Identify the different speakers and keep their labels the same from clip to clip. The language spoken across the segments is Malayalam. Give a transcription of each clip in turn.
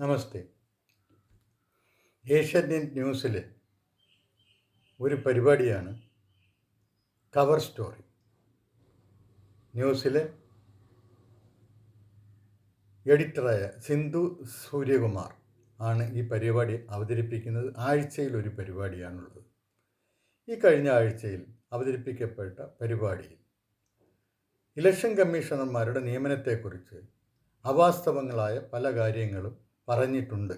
Speaker 1: നമസ്തേ. ഏഷ്യാനെറ്റ് ന്യൂസിലെ ഒരു പരിപാടിയാണ് കവർ സ്റ്റോറി. ന്യൂസിലെ എഡിറ്ററായ സിന്ധു സൂര്യകുമാർ ആണ് ഈ പരിപാടി അവതരിപ്പിക്കുന്നത്. ആഴ്ചയിൽ ഒരു പരിപാടിയാണുള്ളത്. ഈ കഴിഞ്ഞ ആഴ്ചയിൽ അവതരിപ്പിക്കപ്പെട്ട പരിപാടിയിൽ ഇലക്ഷൻ കമ്മീഷണർമാരുടെ നിയമനത്തെക്കുറിച്ച് അവാസ്തവങ്ങളായ പല കാര്യങ്ങളും പറഞ്ഞിട്ടുണ്ട്.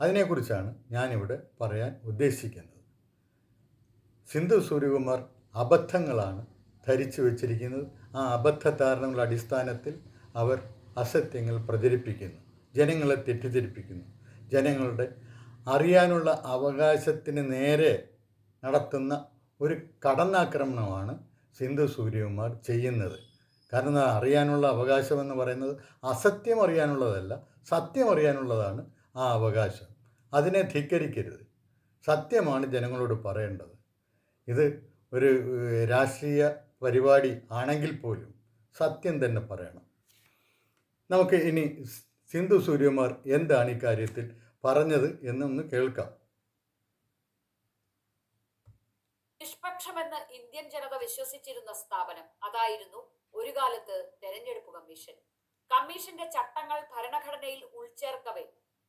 Speaker 1: അതിനെക്കുറിച്ചാണ് ഞാനിവിടെ പറയാൻ ഉദ്ദേശിക്കുന്നത്. സിന്ധു സൂര്യകുമാർ അബദ്ധങ്ങളാണ് ധരിച്ചു വച്ചിരിക്കുന്നത്. ആ അബദ്ധ ധാരണകളുടെ അടിസ്ഥാനത്തിൽ അവർ അസത്യങ്ങൾ പ്രചരിപ്പിക്കുന്നു. ജനങ്ങളെ തെറ്റിദ്ധരിപ്പിക്കുന്നു. ജനങ്ങളുടെ അറിയാനുള്ള അവകാശത്തിന് നേരെ നടത്തുന്ന ഒരു കടന്നാക്രമണമാണ് സിന്ധു സൂര്യകുമാർ ചെയ്യുന്നത്. കാരണം അറിയാനുള്ള അവകാശം എന്ന് പറയുന്നത് അസത്യം അറിയാനുള്ളതല്ല സത്യം അറിയാനുള്ളതാണ് ആ അവകാശം. അതിനെ ധിക്കരിക്കരുത്. സത്യമാണ് ജനങ്ങളോട് പറയേണ്ടത്. ഇത് ഒരു രാഷ്ട്രീയ പരിപാടി ആണെങ്കിൽ പോലും സത്യം തന്നെ പറയണം. നമുക്ക് ഇനി സിന്ധു സൂര്യമാർ എന്താണ് ഈ കാര്യത്തിൽ പറഞ്ഞത് എന്നൊന്ന് കേൾക്കാം.
Speaker 2: നിഷ്പക്ഷമെന്ന് ഇന്ത്യൻ ജനത വിശ്വസിച്ചിരുന്ന സ്ഥാപനം അതായിരുന്നു ഒരു കാലത്ത് തെരഞ്ഞെടുപ്പ് കമ്മീഷൻ. കമ്മീഷന്റെ ചട്ടങ്ങൾ ഭരണഘടനയിൽ ഉൾച്ചേർക്കവേ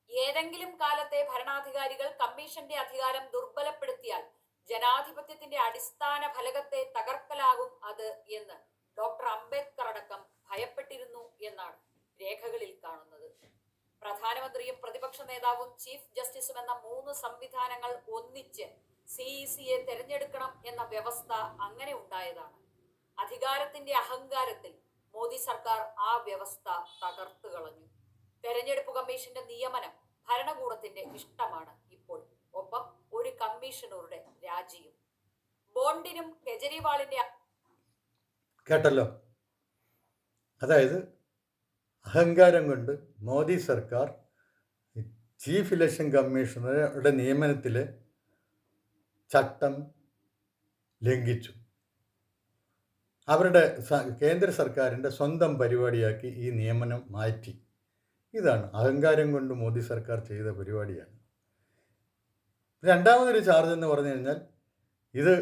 Speaker 2: ഏതെങ്കിലും കാലത്തെ ഭരണാധികാരികൾ കമ്മീഷന്റെ അധികാരം ദുർബലപ്പെടുത്തിയാൽ ജനാധിപത്യത്തിന്റെ അടിസ്ഥാന ഫലകത്തെ തകർക്കലാകും അത് എന്ന് ഡോക്ടർ അംബേദ്കർ അടക്കം ഭയപ്പെട്ടിരുന്നു എന്നാണ് രേഖകളിൽ കാണുന്നത്. പ്രധാനമന്ത്രിയും പ്രതിപക്ഷ നേതാവും ചീഫ് ജസ്റ്റിസും എന്ന മൂന്ന് സംവിധാനങ്ങൾ ഒന്നിച്ച് സിഇസിയെ തെരഞ്ഞെടുക്കണം എന്ന വ്യവസ്ഥ അങ്ങനെ ഉണ്ടായതാണ്. അധികാരത്തിന്റെ അഹങ്കാരത്തിൽ മോദി സർക്കാർ ആ വ്യവസ്ഥ തകർത്തു കളഞ്ഞു. തെരഞ്ഞെടുപ്പ് കമ്മീഷന്റെ നിയമനം ഭരണകൂടത്തിന്റെ ഇഷ്ടമാണ് ഇപ്പോൾ. ഒപ്പം ഒരു കമ്മീഷണറുടെ രാജിയും. ബോണ്ടിനും കെജ്രിവാളിന്റെ
Speaker 1: കേട്ടല്ലോ. അതായത് അഹങ്കാരം കൊണ്ട് മോദി സർക്കാർ ചീഫ് ഇലക്ഷൻ കമ്മീഷണറുടെ നിയമനത്തിലെ ചട്ടം ലംഘിച്ചു. അവരുടെ കേന്ദ്ര സർക്കാരിന്റെ സ്വന്തം പരിപാടിയാക്കി ഈ നിയമനം മാറ്റി. ഇതാണ് അഹങ്കാരം കൊണ്ട് മോദി സർക്കാർ ചെയ്ത പരിപാടിയാണ്. രണ്ടാമതൊരു ചാർജ് എന്ന് പറഞ്ഞു കഴിഞ്ഞാൽ ഇത്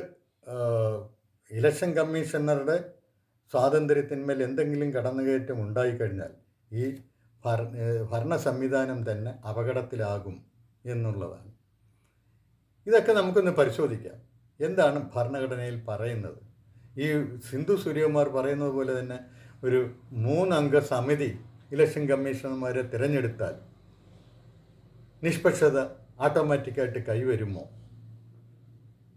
Speaker 1: ഇലക്ഷൻ കമ്മീഷണറുടെ സ്വാതന്ത്ര്യത്തിന്മേൽ എന്തെങ്കിലും കടന്നുകയറ്റം ഉണ്ടായിക്കഴിഞ്ഞാൽ ഈ ഭര ഭരണ സംവിധാനം തന്നെ അപകടത്തിലാകും എന്നുള്ളതാണ്. ഇതൊക്കെ നമുക്കൊന്ന് പരിശോധിക്കാം. എന്താണ് ഭരണഘടനയിൽ പറയുന്നത്? ഈ സിന്ധു സൂര്യകുമാർ പറയുന്നത് പോലെ തന്നെ ഒരു മൂന്നംഗ സമിതി ഇലക്ഷൻ കമ്മീഷണർമാരെ തിരഞ്ഞെടുത്താൽ നിഷ്പക്ഷത ഓട്ടോമാറ്റിക്കായിട്ട് കൈവരുമോ?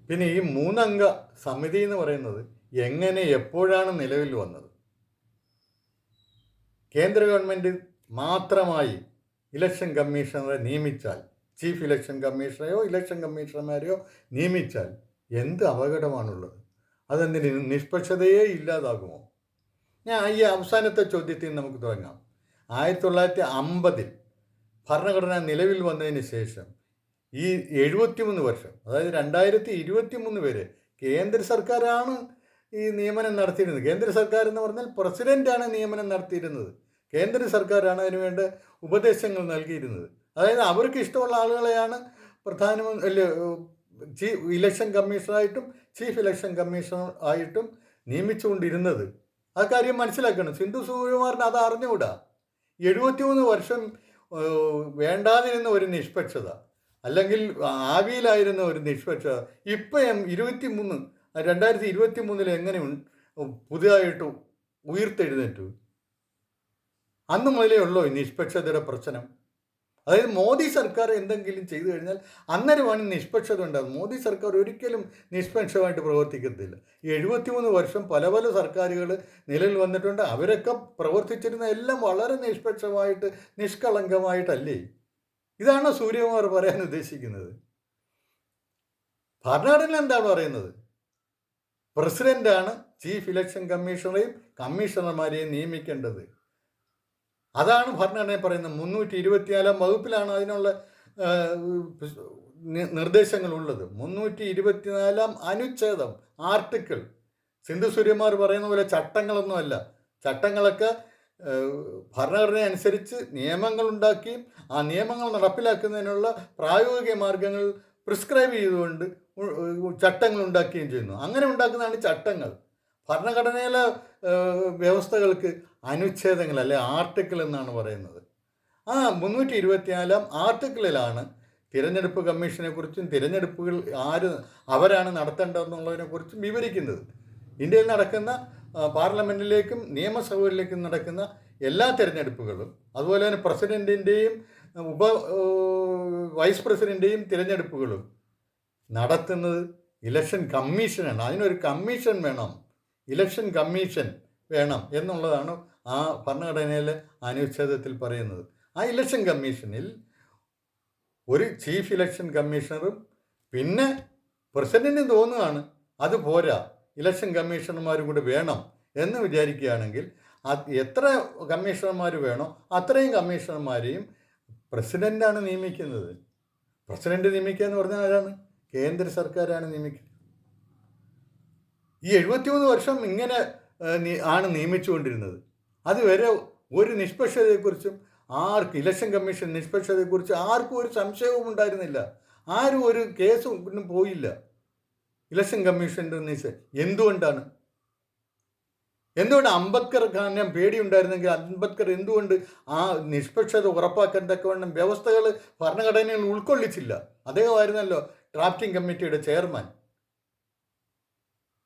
Speaker 1: പിന്നെ ഈ മൂന്നംഗ സമിതി എന്ന് പറയുന്നത് എങ്ങനെ എപ്പോഴാണ് നിലവിൽ വന്നത്? കേന്ദ്ര ഗവൺമെന്റ് മാത്രമായി ഇലക്ഷൻ കമ്മീഷണറെ നിയമിച്ചാൽ ചീഫ് ഇലക്ഷൻ കമ്മീഷണറെയോ ഇലക്ഷൻ കമ്മീഷണർമാരെയോ നിയമിച്ചാൽ എന്ത് അപകടമാണുള്ളത്? അതെന്തിന്? നിഷ്പക്ഷതയെ ഇല്ലാതാകുമോ? ഞാൻ ഈ അവസാനത്തെ ചോദ്യത്തിൽ നമുക്ക് തുടങ്ങാം. ആയിരത്തി തൊള്ളായിരത്തി അമ്പതിൽ ഭരണഘടന നിലവിൽ വന്നതിന് ശേഷം ഈ എഴുപത്തിമൂന്ന് വർഷം അതായത് രണ്ടായിരത്തി ഇരുപത്തി മൂന്ന് വരെ കേന്ദ്ര സർക്കാരാണ് ഈ നിയമനം നടത്തിയിരുന്നത്. കേന്ദ്ര സർക്കാർ എന്ന് പറഞ്ഞാൽ പ്രസിഡന്റാണ് നിയമനം നടത്തിയിരുന്നത്. കേന്ദ്ര സർക്കാരാണ് അതിന് വേണ്ട ഉപദേശങ്ങൾ നൽകിയിരുന്നത്. അതായത് അവർക്ക് ഇഷ്ടമുള്ള ആളുകളെയാണ് പ്രധാനമന്ത്രി ഇലക്ഷൻ കമ്മീഷണറായിട്ടും ചീഫ് ഇലക്ഷൻ കമ്മീഷണർ ആയിട്ടും നിയമിച്ചുകൊണ്ടിരുന്നത്. ആ കാര്യം മനസ്സിലാക്കണം. സിന്ധു സൂര്യകുമാറിന് അത് അറിഞ്ഞുകൂടാ. എഴുപത്തിമൂന്ന് വർഷം വേണ്ടാതിരുന്ന ഒരു നിഷ്പക്ഷത അല്ലെങ്കിൽ ആവിയിലായിരുന്ന ഒരു നിഷ്പക്ഷത ഇപ്പം ഇരുപത്തി മൂന്ന് രണ്ടായിരത്തി ഇരുപത്തി മൂന്നിൽ എങ്ങനെ പുതിയതായിട്ട് ഉയർത്തെഴുന്നേറ്റു? അന്ന് മുതലേ ഉള്ളൂ നിഷ്പക്ഷതയുടെ പ്രശ്നം? അതായത് മോദി സർക്കാർ എന്തെങ്കിലും ചെയ്തു കഴിഞ്ഞാൽ അന്നേരമാണ് നിഷ്പക്ഷത ഉണ്ടാകുന്നത് മോദി സർക്കാർ ഒരിക്കലും നിഷ്പക്ഷമായിട്ട് പ്രവർത്തിക്കത്തില്ല. ഈ എഴുപത്തിമൂന്ന് വർഷം പല പല സർക്കാരുകൾ നിലവിൽ വന്നിട്ടുണ്ട്. അവരൊക്കെ പ്രവർത്തിച്ചിരുന്ന എല്ലാം വളരെ നിഷ്പക്ഷമായിട്ട് നിഷ്കളങ്കമായിട്ടല്ലേ? ഇതാണ് സൂര്യകുമാർ പറയാൻ ഉദ്ദേശിക്കുന്നത്? ഭരണഘടന എന്താണ് പറയുന്നത്? പ്രസിഡന്റാണ് ചീഫ് ഇലക്ഷൻ കമ്മീഷണറെയും കമ്മീഷണർമാരെയും നിയമിക്കേണ്ടത്. അതാണ് ഭരണഘടനയിൽ പറയുന്നത്. മുന്നൂറ്റി ഇരുപത്തിനാലാം വകുപ്പിലാണ് അതിനുള്ള നിർദ്ദേശങ്ങളുള്ളത്. മുന്നൂറ്റി ഇരുപത്തിനാലാം അനുച്ഛേദം ആർട്ടിക്കിൾ. സിന്ധു സൂര്യന്മാർ പറയുന്ന പോലെ ചട്ടങ്ങളൊന്നുമല്ല ചട്ടങ്ങളൊക്കെ ഭരണഘടന അനുസരിച്ച് നിയമങ്ങൾ ഉണ്ടാക്കിയും ആ നിയമങ്ങൾ നടപ്പിലാക്കുന്നതിനുള്ള പ്രായോഗിക മാർഗങ്ങൾ പ്രിസ്ക്രൈബ് ചെയ്തുകൊണ്ട് ചട്ടങ്ങൾ ഉണ്ടാക്കുകയും ചെയ്യുന്നു. അങ്ങനെ ഉണ്ടാക്കുന്നതാണ് ചട്ടങ്ങൾ. ഭരണഘടനയിലെ വ്യവസ്ഥകൾക്ക് അനുച്ഛേദങ്ങൾ അല്ലെ ആർട്ടിക്കിൾ എന്നാണ് പറയുന്നത്. ആ മുന്നൂറ്റി ഇരുപത്തിനാലാം ആർട്ടിക്കിളിലാണ് തിരഞ്ഞെടുപ്പ് കമ്മീഷനെ കുറിച്ചും തിരഞ്ഞെടുപ്പുകൾ ആര് അവരാണ് നടത്തേണ്ടതെന്നുള്ളതിനെ കുറിച്ചും വിവരിക്കുന്നത്. ഇന്ത്യയിൽ നടക്കുന്ന പാർലമെന്റിലേക്കും നിയമസഭകളിലേക്കും നടക്കുന്ന എല്ലാ തിരഞ്ഞെടുപ്പുകളും അതുപോലെ തന്നെ പ്രസിഡന്റിന്റെയും ഉപ വൈസ് പ്രസിഡന്റേയും തിരഞ്ഞെടുപ്പുകളും നടത്തുന്നത് ഇലക്ഷൻ കമ്മീഷനാണ്. അതിനൊരു കമ്മീഷൻ വേണം. ഇലക്ഷൻ കമ്മീഷൻ വേണം എന്നുള്ളതാണ് ആ ഭരണഘടനയിലെ അനുച്ഛേദത്തിൽ പറയുന്നത്. ആ ഇലക്ഷൻ കമ്മീഷനിൽ ഒരു ചീഫ് ഇലക്ഷൻ കമ്മീഷണറും പിന്നെ പ്രസിഡന്റിന് തോന്നുകയാണ് അത് പോരാ ഇലക്ഷൻ കമ്മീഷണർമാരും കൂടി വേണം എന്ന് വിചാരിക്കുകയാണെങ്കിൽ എത്ര കമ്മീഷണർമാർ വേണോ അത്രയും കമ്മീഷണർമാരെയും പ്രസിഡന്റാണ് നിയമിക്കുന്നത്. പ്രസിഡന്റ് നിയമിക്കുക എന്ന് പറഞ്ഞാൽ ആരാണ്? കേന്ദ്ര സർക്കാരാണ് നിയമിക്കുന്നത് ഈ എഴുപത്തിമൂന്ന് വർഷം ഇങ്ങനെ ആണ് നിയമിച്ചുകൊണ്ടിരുന്നത്. അതുവരെ ഒരു നിഷ്പക്ഷതയെക്കുറിച്ചും ആർക്ക് ഇലക്ഷൻ കമ്മീഷൻ നിഷ്പക്ഷതയെക്കുറിച്ച് ആർക്കും ഒരു സംശയവും ഉണ്ടായിരുന്നില്ല. ആരും ഒരു കേസും പോയില്ല. ഇലക്ഷൻ കമ്മീഷന്റെ നിശ എന്തുകൊണ്ടാണ്? എന്തുകൊണ്ട് അംബേദ്കർ ഖാനെ പേടിയുണ്ടായിരുന്നെങ്കിൽ അംബേദ്കർ എന്തുകൊണ്ട് ആ നിഷ്പക്ഷത ഉറപ്പാക്കാൻ തക്കവണ്ണം വ്യവസ്ഥകൾ ഭരണഘടനയിൽ ഉൾക്കൊള്ളിച്ചില്ല? അദ്ദേഹമായിരുന്നല്ലോ ഡ്രാഫ്റ്റിംഗ് കമ്മിറ്റിയുടെ ചെയർമാൻ.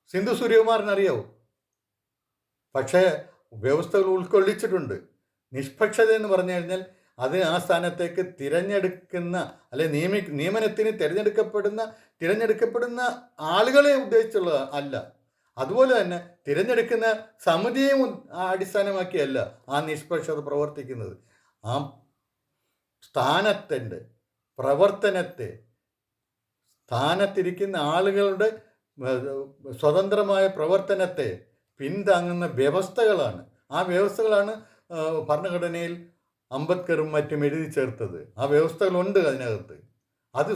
Speaker 1: സിന്ധു സൂര്യകുമാറിനറിയാവോ? പക്ഷേ വ്യവസ്ഥകൾ ഉൾക്കൊള്ളിച്ചിട്ടുണ്ട്. നിഷ്പക്ഷത എന്ന് പറഞ്ഞു കഴിഞ്ഞാൽ അത് ആ സ്ഥാനത്തേക്ക് തിരഞ്ഞെടുക്കുന്ന അല്ലെ നിയമി നിയമനത്തിന് തിരഞ്ഞെടുക്കപ്പെടുന്ന തിരഞ്ഞെടുക്കപ്പെടുന്ന ആളുകളെ ഉദ്ദേശിച്ചുള്ള അല്ല. അതുപോലെ തന്നെ തിരഞ്ഞെടുക്കുന്ന സമിതിയെ അടിസ്ഥാനമാക്കിയല്ല ആ നിഷ്പക്ഷത പ്രവർത്തിക്കുന്നത്. ആ സ്ഥാനത്തിന്റെ പ്രവർത്തനത്തെ സ്ഥാനത്തിരിക്കുന്ന ആളുകളുടെ സ്വതന്ത്രമായ പ്രവർത്തനത്തെ പിന്താങ്ങുന്ന വ്യവസ്ഥകളാണ്. ആ വ്യവസ്ഥകളാണ് ഭരണഘടനയിൽ അംബേദ്കറും മറ്റും എഴുതി ചേർത്തത്. ആ വ്യവസ്ഥകളുണ്ട് അതിനകത്ത്. അത്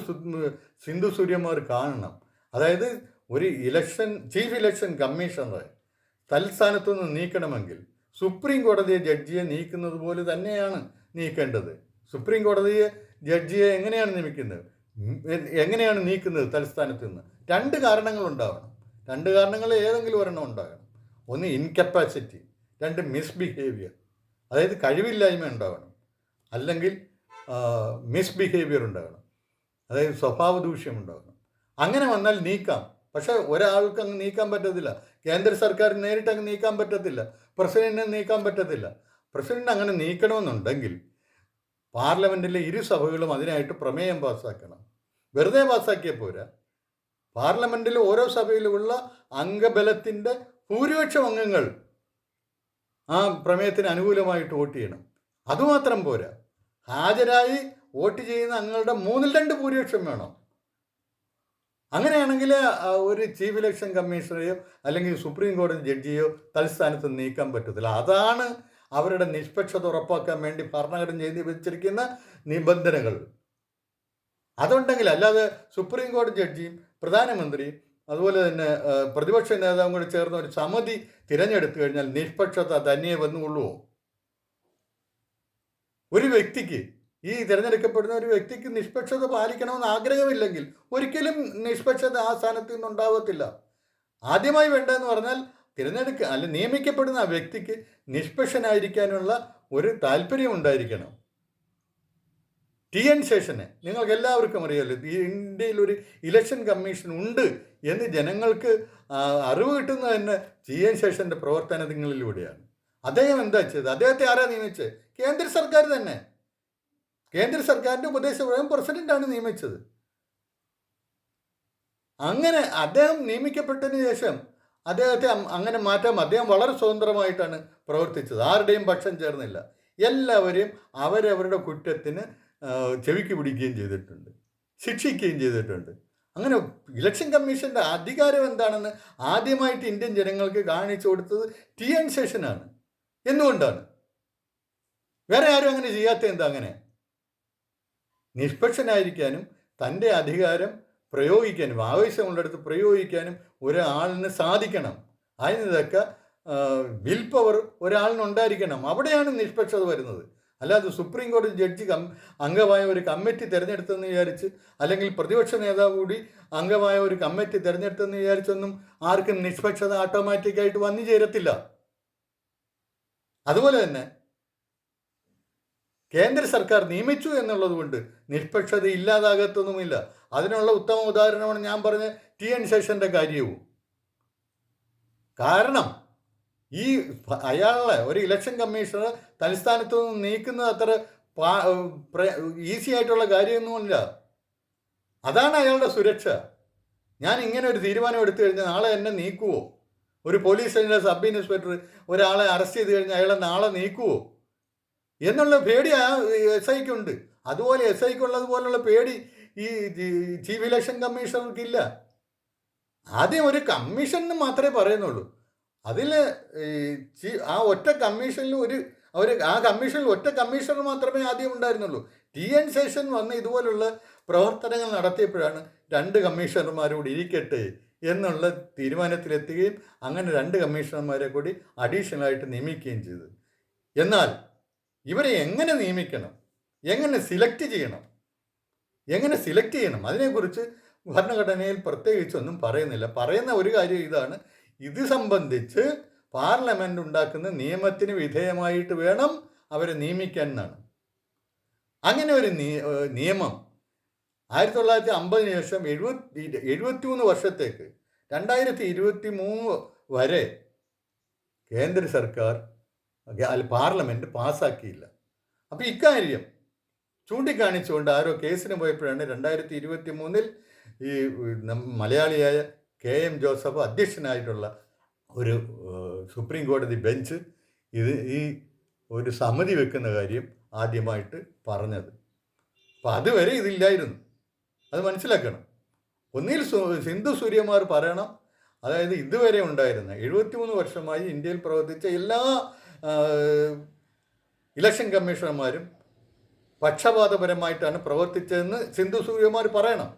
Speaker 1: സിന്ധു സൂര്യമാർ കാണണം. അതായത് ഒരു ഇലക്ഷൻ ചീഫ് ഇലക്ഷൻ കമ്മീഷണറെ തൽസ്ഥാനത്തു നിന്ന് നീക്കണമെങ്കിൽ സുപ്രീം കോടതിയെ ജഡ്ജിയെ നീക്കുന്നത് പോലെ തന്നെയാണ് നീക്കേണ്ടത്. സുപ്രീം കോടതിയെ ജഡ്ജിയെ എങ്ങനെയാണ് നിയമിക്കുന്നത്? എങ്ങനെയാണ് നീക്കുന്നത് തലസ്ഥാനത്ത് നിന്ന്? രണ്ട് കാരണങ്ങൾ ഉണ്ടാവണം. രണ്ട് കാരണങ്ങൾ ഏതെങ്കിലും ഒരെണ്ണം ഉണ്ടാകണം. ഒന്ന് ഇൻകപ്പാസിറ്റി രണ്ട് മിസ്ബിഹേവിയർ അതായത് കഴിവില്ലായ്മ ഉണ്ടാവണം. അല്ലെങ്കിൽ മിസ്ബിഹേവിയർ ഉണ്ടാകണം. അതായത് സ്വഭാവ ദൂഷ്യം ഉണ്ടാകണം. അങ്ങനെ വന്നാൽ നീക്കാം. പക്ഷേ ഒരാൾക്ക് അങ്ങ് നീക്കാൻ പറ്റത്തില്ല. കേന്ദ്ര സർക്കാർ നേരിട്ട് അങ്ങ് നീക്കാൻ പറ്റത്തില്ല. പ്രസിഡന്റിനെ നീക്കാൻ പറ്റത്തില്ല. പ്രസിഡന്റ് അങ്ങനെ നീക്കണമെന്നുണ്ടെങ്കിൽ പാർലമെന്റിലെ ഇരു സഭകളും അതിനായിട്ട് പ്രമേയം പാസ്സാക്കണം വെറുതെ പാസ്സാക്കിയാൽ പോരാ. പാർലമെന്റിൽ ഓരോ സഭയിലുമുള്ള അംഗബലത്തിന്റെ ഭൂരിപക്ഷം അംഗങ്ങൾ ആ പ്രമേയത്തിന് അനുകൂലമായിട്ട് വോട്ട് ചെയ്യണം. അതുമാത്രം പോരാ. ഹാജരായി വോട്ട് ചെയ്യുന്ന അംഗങ്ങളുടെ മൂന്നിൽ രണ്ട് ഭൂരിപക്ഷം വേണം. അങ്ങനെയാണെങ്കിൽ ഒരു ചീഫ് ഇലക്ഷൻ കമ്മീഷണറെയോ അല്ലെങ്കിൽ സുപ്രീം കോടതി ജഡ്ജിയോ തൽസ്ഥാനത്ത് നീക്കാൻ പറ്റത്തില്ല. അതാണ് അവരുടെ നിഷ്പക്ഷത ഉറപ്പാക്കാൻ വേണ്ടി ഭരണഘടന ചെയ്ത് വെച്ചിരിക്കുന്ന നിബന്ധനകൾ. അതുണ്ടെങ്കിൽ അല്ലാതെ സുപ്രീം കോടതി ജഡ്ജിയും പ്രധാനമന്ത്രിയും അതുപോലെ തന്നെ പ്രതിപക്ഷ നേതാവും കൂടി ചേർന്ന ഒരു സമിതി തിരഞ്ഞെടുത്തു കഴിഞ്ഞാൽ നിഷ്പക്ഷത തന്നെയേ വന്നുകൊള്ളുമോ ഒരു വ്യക്തിക്ക് ഈ തിരഞ്ഞെടുക്കപ്പെടുന്ന ഒരു വ്യക്തിക്ക് നിഷ്പക്ഷത പാലിക്കണമെന്ന് ആഗ്രഹമില്ലെങ്കിൽ ഒരിക്കലും നിഷ്പക്ഷത ആ സ്ഥാനത്ത് നിന്നുണ്ടാവത്തില്ല. ആദ്യമായി വേണ്ടതെന്ന് പറഞ്ഞാൽ തിരഞ്ഞെടുക്ക അല്ല നിയമിക്കപ്പെടുന്ന ആ വ്യക്തിക്ക് നിഷ്പക്ഷനായിരിക്കാനുള്ള ഒരു താല്പര്യം ഉണ്ടായിരിക്കണം. ടി എൻ ശേഷന് നിങ്ങൾക്ക് എല്ലാവർക്കും അറിയാമല്ലോ ഇന്ത്യയിൽ ഒരു ഇലക്ഷൻ കമ്മീഷൻ ഉണ്ട് എന്ന് ജനങ്ങൾക്ക് അറിവ് കിട്ടുന്നത് തന്നെ ടി എൻ ശേഷന്റെ പ്രവർത്തനങ്ങളിലൂടെയാണ്. അദ്ദേഹം എന്താ ചെയ്തത്? അദ്ദേഹത്തെ ആരാ നിയമിച്ചത്? കേന്ദ്ര സർക്കാർ തന്നെ. കേന്ദ്ര സർക്കാരിന്റെ ഉപദേശപ്രകാരം പ്രസിഡന്റാണ് നിയമിച്ചത്. അങ്ങനെ അദ്ദേഹം നിയമിക്കപ്പെട്ടതിന് ശേഷം അദ്ദേഹത്തെ അങ്ങനെ മാറ്റാം അദ്ദേഹം വളരെ സ്വതന്ത്രമായിട്ടാണ് പ്രവർത്തിച്ചത്. ആരുടെയും പക്ഷം ചേർന്നില്ല. എല്ലാവരെയും അവരവരുടെ കുറ്റത്തിന് ചെവിക്ക് പിടിക്കുകയും ചെയ്തിട്ടുണ്ട്. ശിക്ഷിക്കുകയും ചെയ്തിട്ടുണ്ട്. അങ്ങനെ ഇലക്ഷൻ കമ്മീഷന്റെ അധികാരം എന്താണെന്ന് ആദ്യമായിട്ട് ഇന്ത്യൻ ജനങ്ങൾക്ക് കാണിച്ചു കൊടുത്തത് ടി എൻ ശേഷനാണ്. എന്തുകൊണ്ടാണ്? വേറെ ആരും അങ്ങനെ ചെയ്യാത്ത എന്താ അങ്ങനെ? നിഷ്പക്ഷനായിരിക്കാനും തന്റെ അധികാരം പ്രയോഗിക്കാനും ആവേശമുള്ളിടത്ത് പ്രയോഗിക്കാനും ഒരാളിന് സാധിക്കണം. അതിന് തക്ക വിൽ പവർ ഒരാളിനുണ്ടായിരിക്കണം. അവിടെയാണ് നിഷ്പക്ഷത വരുന്നത്. അല്ലാതെ സുപ്രീം കോടതി ജഡ്ജി കം അംഗമായ ഒരു കമ്മിറ്റി തിരഞ്ഞെടുത്തെന്ന് വിചാരിച്ച് അല്ലെങ്കിൽ പ്രതിപക്ഷ നേതാവ് കൂടി അംഗമായ ഒരു കമ്മിറ്റി തിരഞ്ഞെടുത്തെന്ന് വിചാരിച്ചൊന്നും ആർക്കും നിഷ്പക്ഷത ഓട്ടോമാറ്റിക്കായിട്ട് വന്നു ചേരത്തില്ല. അതുപോലെ തന്നെ കേന്ദ്ര സർക്കാർ നിയമിച്ചു എന്നുള്ളത് കൊണ്ട് നിഷ്പക്ഷത ഇല്ലാതാകത്തൊന്നുമില്ല. അതിനുള്ള ഉത്തമ ഉദാഹരണമാണ് ഞാൻ പറഞ്ഞ ടി എൻ ശേഷന്റെ കാര്യവും. കാരണം ഈ അയാളെ ഒരു ഇലക്ഷൻ കമ്മീഷണർ തലസ്ഥാനത്ത് നിന്ന് നീക്കുന്നത് അത്ര ഈസി ആയിട്ടുള്ള കാര്യമൊന്നുമില്ല. അതാണ് അയാളുടെ സുരക്ഷ. ഞാൻ ഇങ്ങനെ ഒരു തീരുമാനം എടുത്തു കഴിഞ്ഞാൽ നാളെ എന്നെ നീക്കുവോ? ഒരു പോലീസ് സ്റ്റേഷനിലെ സബ് ഇൻസ്പെക്ടർ ഒരാളെ അറസ്റ്റ് ചെയ്ത് കഴിഞ്ഞാൽ അയാളെ നാളെ നീക്കുവോ? എന്നുള്ള പേടി എസ് ഐക്കുണ്ട്. അതുപോലെ എസ് ഐക്കുള്ളത് പോലുള്ള പേടി ഈ ചീഫ് ഇലക്ഷൻ കമ്മീഷണർക്കില്ല. ആദ്യം ഒരു കമ്മീഷന് മാത്രമേ പറയുന്നുള്ളൂ. അതിൽ ആ ഒറ്റ കമ്മീഷനിൽ ഒരു അവർ ആ കമ്മീഷനിൽ ഒറ്റ കമ്മീഷണർ മാത്രമേ ആദ്യം ഉണ്ടായിരുന്നുള്ളൂ. ടി എൻ ശേഷൻ വന്ന് ഇതുപോലുള്ള പ്രവർത്തനങ്ങൾ നടത്തിയപ്പോഴാണ് രണ്ട് കമ്മീഷണർമാരോട് ഇരിക്കട്ടെ എന്നുള്ള തീരുമാനത്തിലെത്തുകയും അങ്ങനെ രണ്ട് കമ്മീഷണർമാരെ കൂടി അഡീഷണലായിട്ട് നിയമിക്കുകയും ചെയ്തു. എന്നാൽ ഇവരെ എങ്ങനെ നിയമിക്കണം? എങ്ങനെ സിലക്ട് ചെയ്യണം? എങ്ങനെ സിലക്ട് ചെയ്യണം? അതിനെക്കുറിച്ച് ഭരണഘടനയിൽ പ്രത്യേകിച്ചൊന്നും പറയുന്നില്ല. പറയുന്ന ഒരു കാര്യം ഇതാണ്. ഇത് സംബന്ധിച്ച് പാർലമെന്റ് ഉണ്ടാക്കുന്ന നിയമത്തിന് വിധേയമായിട്ട് വേണം അവരെ നിയമിക്കാൻ എന്നാണ്. അങ്ങനെ ഒരു നിയമം ആയിരത്തി തൊള്ളായിരത്തി അമ്പതിന് ശേഷം എഴുപത്തി എഴുപത്തി മൂന്ന് വർഷത്തേക്ക് രണ്ടായിരത്തി ഇരുപത്തി മൂന്ന് വരെ കേന്ദ്ര സർക്കാർ പാർലമെന്റ് പാസ്സാക്കിയില്ല. അപ്പോൾ ഇക്കാര്യം ചൂണ്ടിക്കാണിച്ചുകൊണ്ട് ആരോ കേസിന് പോയപ്പോഴാണ് രണ്ടായിരത്തി ഇരുപത്തി മൂന്നിൽ ഈ മലയാളിയായ കെ എം ജോസഫ് അധ്യക്ഷനായിട്ടുള്ള ഒരു സുപ്രീം കോടതി ബെഞ്ച് ഇത് ഈ ഒരു സമിതി വെക്കുന്ന കാര്യം ആദ്യമായിട്ട് പറഞ്ഞത്. അപ്പം അതുവരെ ഇതില്ലായിരുന്നു. അത് മനസ്സിലാക്കണം. ഒന്നിൽ സിന്ധു സൂര്യമാർ പറയണം. അതായത് ഇതുവരെ ഉണ്ടായിരുന്ന എഴുപത്തിമൂന്ന് വർഷമായി ഇന്ത്യയിൽ പ്രവർത്തിച്ച എല്ലാ ഇലക്ഷൻ കമ്മീഷണർമാരും പക്ഷപാതപരമായിട്ടാണ് പ്രവർത്തിച്ചതെന്ന് സിന്ധു സൂര്യമാർ പറയണം.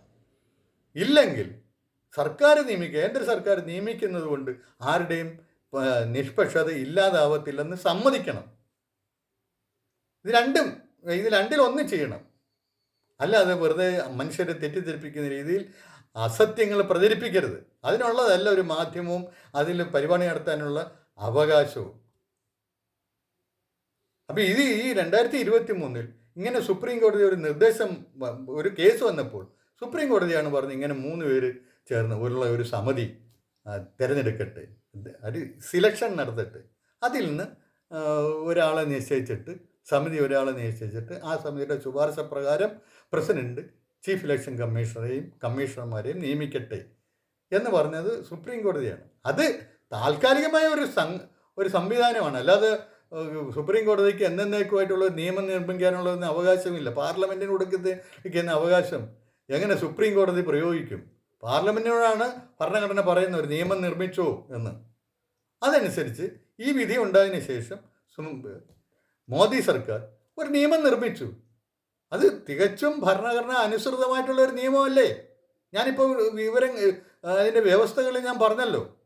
Speaker 1: ഇല്ലെങ്കിൽ സർക്കാർ നിയമിക്കുക കേന്ദ്ര സർക്കാർ നിയമിക്കുന്നത് കൊണ്ട് ആരുടെയും നിഷ്പക്ഷത ഇല്ലാതാവത്തില്ലെന്ന് സമ്മതിക്കണം. ഇത് രണ്ടും ഇത് രണ്ടിലൊന്നും ചെയ്യണം. അല്ലാതെ വെറുതെ മനുഷ്യരെ തെറ്റിദ്ധരിപ്പിക്കുന്ന രീതിയിൽ അസത്യങ്ങൾ പ്രചരിപ്പിക്കരുത്. അതിനുള്ളതല്ല ഒരു മാധ്യമവും അതിൽ പരിപാടി നടത്താനുള്ള അവകാശവും. അപ്പോൾ ഇത് ഈ രണ്ടായിരത്തി ഇരുപത്തി മൂന്നിൽ ഇങ്ങനെ സുപ്രീം കോടതി ഒരു നിർദ്ദേശം ഒരു കേസ് വന്നപ്പോൾ സുപ്രീം കോടതിയാണ് പറഞ്ഞത് ഇങ്ങനെ മൂന്ന് പേര് ചേർന്ന് ഉള്ള ഒരു സമിതി തിരഞ്ഞെടുക്കട്ടെ. ഒരു സിലക്ഷൻ നടത്തട്ടെ. അതിൽ നിന്ന് ഒരാളെ നിശ്ചയിച്ചിട്ട് സമിതി ഒരാളെ നിശ്ചയിച്ചിട്ട് ആ സമിതിയുടെ ശുപാർശ പ്രകാരം പ്രസിഡന്റ് ചീഫ് ഇലക്ഷൻ കമ്മീഷണറെയും കമ്മീഷണർമാരെയും നിയമിക്കട്ടെ എന്ന് പറഞ്ഞത് സുപ്രീം കോടതിയാണ്. അത് താൽക്കാലികമായ ഒരു ഒരു സംവിധാനമാണ്. അല്ലാതെ സുപ്രീം കോടതിക്ക് എന്നേക്കുമായിട്ടുള്ള നിയമം നിർമ്മിക്കാനുള്ള അവകാശമില്ല. പാർലമെന്റിന് കൊടുക്കുന്ന അവകാശം? എങ്ങനെ സുപ്രീം കോടതി പ്രയോഗിക്കും? പാർലമെന്റിനോടാണ് ഭരണഘടന പറയുന്ന ഒരു നിയമം നിർമ്മിച്ചോ എന്ന്. അതനുസരിച്ച് ഈ വിധി ഉണ്ടായതിന് ശേഷം മോദി സർക്കാർ ഒരു നിയമം നിർമ്മിച്ചു. അത് തികച്ചും ഭരണഘടന അനുസൃതമായിട്ടുള്ള ഒരു നിയമമല്ലേ? ഞാനിപ്പോൾ വിവരം അതിന്റെ വ്യവസ്ഥകൾ ഞാൻ പറഞ്ഞല്ലോ.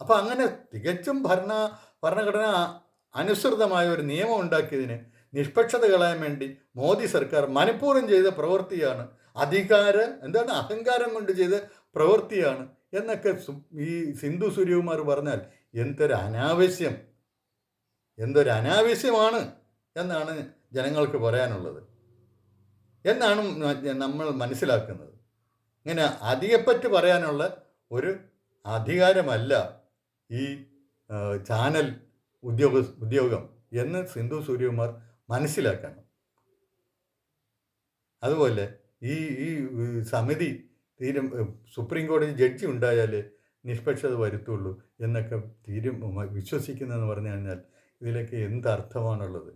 Speaker 1: അപ്പം അങ്ങനെ തികച്ചും ഭരണ ഭരണഘടന അനുസൃതമായ ഒരു നിയമം ഉണ്ടാക്കിയതിന് നിഷ്പക്ഷത കളയാൻ വേണ്ടി മോദി സർക്കാർ മനഃപൂർവം ചെയ്ത പ്രവൃത്തിയാണ്. അധികാര എന്താണ് അഹങ്കാരം കൊണ്ട് ചെയ്ത പ്രവൃത്തിയാണ് എന്നൊക്കെ ഈ സിന്ധു സൂര്യകുമാർ പറഞ്ഞാൽ എന്തൊരു അനാവശ്യം. എന്തൊരു അനാവശ്യമാണ് എന്നാണ് ജനങ്ങൾക്ക് പറയാനുള്ളത്. എന്നാണ് നമ്മൾ മനസ്സിലാക്കുന്നത്. ഇങ്ങനെ അധികപ്പറ്റ് പറയാനുള്ള ഒരു അധികാരമല്ല ഈ ചാനൽ ഉദ്യോഗ ഉദ്യോഗം എന്ന് സിന്ധു സൂര്യകുമാർ മനസ്സിലാക്കണം. അതുപോലെ ഈ ഈ സമിതി തീരും സുപ്രീം കോടതി ജഡ്ജി ഉണ്ടായാലേ നിഷ്പക്ഷത വരുത്തുള്ളൂ എന്നൊക്കെ തീരും വിശ്വസിക്കുന്നതെന്ന് പറഞ്ഞു കഴിഞ്ഞാൽ ഇതിലൊക്കെ എന്ത് അർത്ഥമാണുള്ളത്?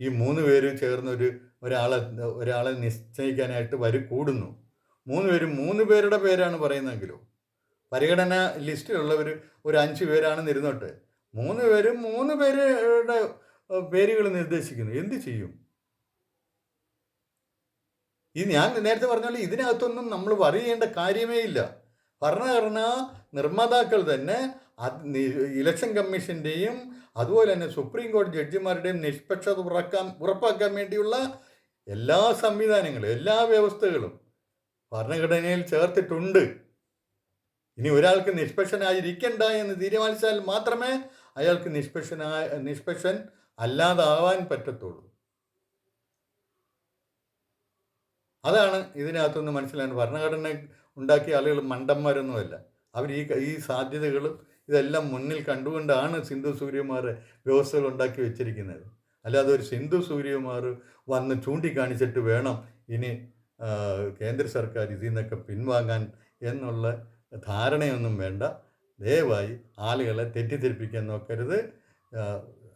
Speaker 1: ഈ മൂന്ന് പേര് ചേർന്നൊരു ഒരാളെ ഒരാളെ നിശ്ചയിക്കാനായിട്ട് വരി കൂടുന്നു. മൂന്ന് പേരും മൂന്ന് പേരുടെ പേരാണ് പറയുന്നതെങ്കിലും? പരിഗണന ലിസ്റ്റിലുള്ളവർ ഒരു അഞ്ച് പേരാണെന്ന് ഇരുന്നോട്ടെ. മൂന്ന് പേരും മൂന്ന് പേരുടെ പേരുകൾ നിർദ്ദേശിക്കുന്നു. എന്ത് ചെയ്യും? ഈ ഞാൻ നേരത്തെ പറഞ്ഞ പോലെ ഇതിനകത്തൊന്നും നമ്മൾ വറി ചെയ്യേണ്ട കാര്യമേ ഇല്ല. ഭരണഘടന നിർമ്മാതാക്കൾ തന്നെ ഇലക്ഷൻ കമ്മീഷന്റെയും അതുപോലെ തന്നെ സുപ്രീം കോടതി ജഡ്ജിമാരുടെയും നിഷ്പക്ഷത ഉറക്കാൻ ഉറപ്പാക്കാൻ വേണ്ടിയുള്ള എല്ലാ സംവിധാനങ്ങളും എല്ലാ വ്യവസ്ഥകളും ഭരണഘടനയിൽ ചേർത്തിട്ടുണ്ട്. ഇനി ഒരാൾക്ക് നിഷ്പക്ഷനായിരിക്കണ്ട എന്ന് തീരുമാനിച്ചാൽ മാത്രമേ അയാൾക്ക് നിഷ്പക്ഷനായ നിഷ്പക്ഷൻ അല്ലാതാവാൻ പറ്റത്തുള്ളൂ. അതാണ് ഇതിനകത്തുനിന്ന് മനസ്സിലാകുന്നത്. ഭരണഘടന ഉണ്ടാക്കിയ ആളുകൾ മണ്ടന്മാരൊന്നുമല്ല. അവർ ഈ ഈ സാധ്യതകളും ഇതെല്ലാം മുന്നിൽ കണ്ടുകൊണ്ടാണ് സിന്ധു സൂര്യകുമാർ വ്യവസ്ഥകൾ ഉണ്ടാക്കി വെച്ചിരിക്കുന്നത്. അല്ലാതെ ഒരു സിന്ധു സൂര്യകുമാർ വന്ന് ചൂണ്ടിക്കാണിച്ചിട്ട് വേണം ഇനി കേന്ദ്ര സർക്കാർ ഇതിൽ നിന്നൊക്കെ പിൻവാങ്ങാൻ എന്നുള്ള ധാരണയൊന്നും വേണ്ട. ദയവായി ആളുകളെ തെറ്റിദ്ധരിപ്പിക്കാൻ നോക്കരുത്.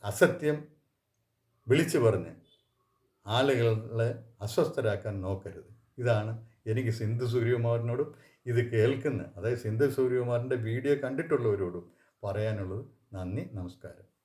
Speaker 1: അസത്യം വിളിച്ചു പറഞ്ഞ് ആളുകളെ അസ്വസ്ഥരാക്കാൻ നോക്കരുത്. ഇതാണ് എനിക്ക് സിന്ധു സൂര്യകുമാറിനോടും ഇത് കേൾക്കുന്ന അതായത് സിന്ധു സൂര്യകുമാറിന്റെ വീഡിയോ കണ്ടിട്ടുള്ളവരോടും പറയാനുള്ളത്. നന്ദി നമസ്കാരം.